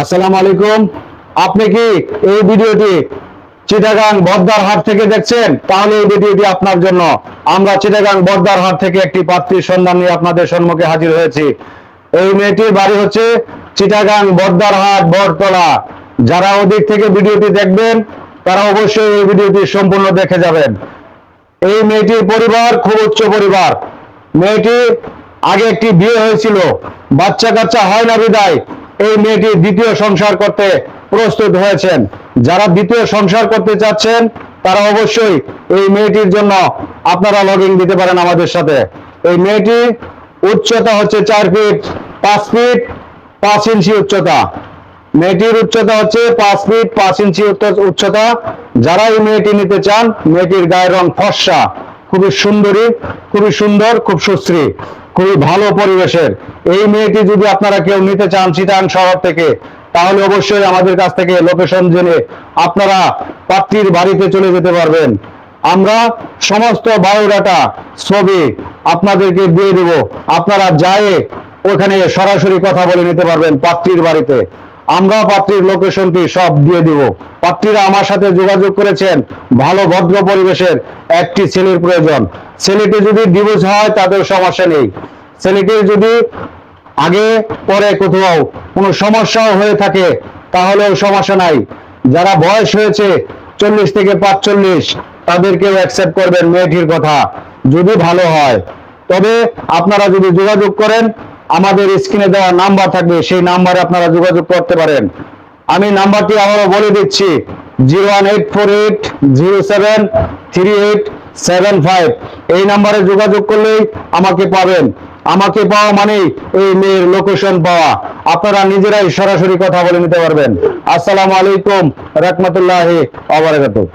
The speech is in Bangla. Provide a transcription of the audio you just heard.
আসসালামু আলাইকুম। আপনি কি এই ভিডিওটি চিটাগাং বদ্দার হাট থেকে দেখছেন? তাহলে এই ভিডিওটি আপনার জন্য। আমরা চিটাগাং বদ্দার হাট থেকে একটি পাত্রীর সন্ধান নিয়ে আপনাদের সম্মুখে হাজির হয়েছি। এই মেয়েটির বাড়ি হচ্ছে চিটাগাং বদ্দার হাট বরতলা যারা ওদিক থেকে ভিডিওটি দেখবেন, তারা অবশ্যই এই ভিডিওটি সম্পূর্ণ দেখে যাবেন। এই মেয়েটির পরিবার খুব উচ্চ পরিবার। মেয়েটি আগে একটি বিয়ে হয়েছিল। বাচ্চা কাচ্চা হয় না বিদায়। এই মেয়েটি দ্বিতীয় সংসার করতে প্রস্তুত হয়েছেন। যারা দ্বিতীয় সংসার করতে চাচ্ছেন, তারা অবশ্যই এই মেয়েটির জন্য আপনারা লগিং দিতে পারেন আমাদের সাথে। এই মেয়েটি উচ্চতা হচ্ছে চার ফিট পাঁচ ফিট পাঁচ ইঞ্চি উচ্চতা। মেয়েটির উচ্চতা হচ্ছে পাঁচ ফিট পাঁচ ইঞ্চি উচ্চ- উচ্চতা। যারা এই মেয়েটি নিতে চান, মেয়েটির গায়ের রং ফর্সা। খুবই সুন্দরী, খুবই সুন্দর, খুব সুশ্রী, খুবই ভালো পরিবেশের। এই মেয়েটি যদি আপনারা কেউ নিতে চান চিটাং শহর থেকে, তাহলে অবশ্যই আমাদের কাছ থেকে লোকেশন জেনে আপনারা পাত্রীর বাড়িতে চলে যেতে পারবেন। আমরা সমস্ত বায়োডাটা, ছবি আপনাদেরকে দিয়ে দেব। আপনারা যায় ওখানে সরাসরি কথা বলে নিতে পারবেন পাত্রীর বাড়িতে। আমরা পাত্রীর লোকেশনটি সব দিয়ে দিব। পাত্রীরা আমার সাথে যোগাযোগ করেছেন। ভালো, ভদ্র পরিবেশের একটি ছেলের প্রয়োজন। ছেলেটি যদি ডিভোর্স হয় তাদের সমস্যা নেই। ছেলেটির যদি আগে, পরে কোথাও কোনো সমস্যাও হয়ে থাকে, তাহলেও সমস্যা নাই। যারা বয়স হয়েছে, চল্লিশ থেকে পাঁচচল্লিশ, তাদেরকেও অ্যাকসেপ্ট করবেন মেয়েটির কথা। যদি ভালো হয়। তবে আপনারা যদি যোগাযোগ করেন আমাদের স্ক্রিনে দেওয়া নাম্বার থাকবে, সেই নাম্বারে আপনারা যোগাযোগ করতে পারেন। আমি নাম্বারটি আবারও বলে দিচ্ছি, zero one eight four eight zero seven three eight seven five. এই নাম্বারে যোগাযোগ করলেই আমাকে পাবেন। আমাকে পাওয়া মানেই এই মেয়ের লোকেশন পাওয়া। আপনারা নিজেরাই সরাসরি কথা বলে নিতে পারবেন। আসসালামু আলাইকুম, রহমতুল্লাহ আবরাকাতুহ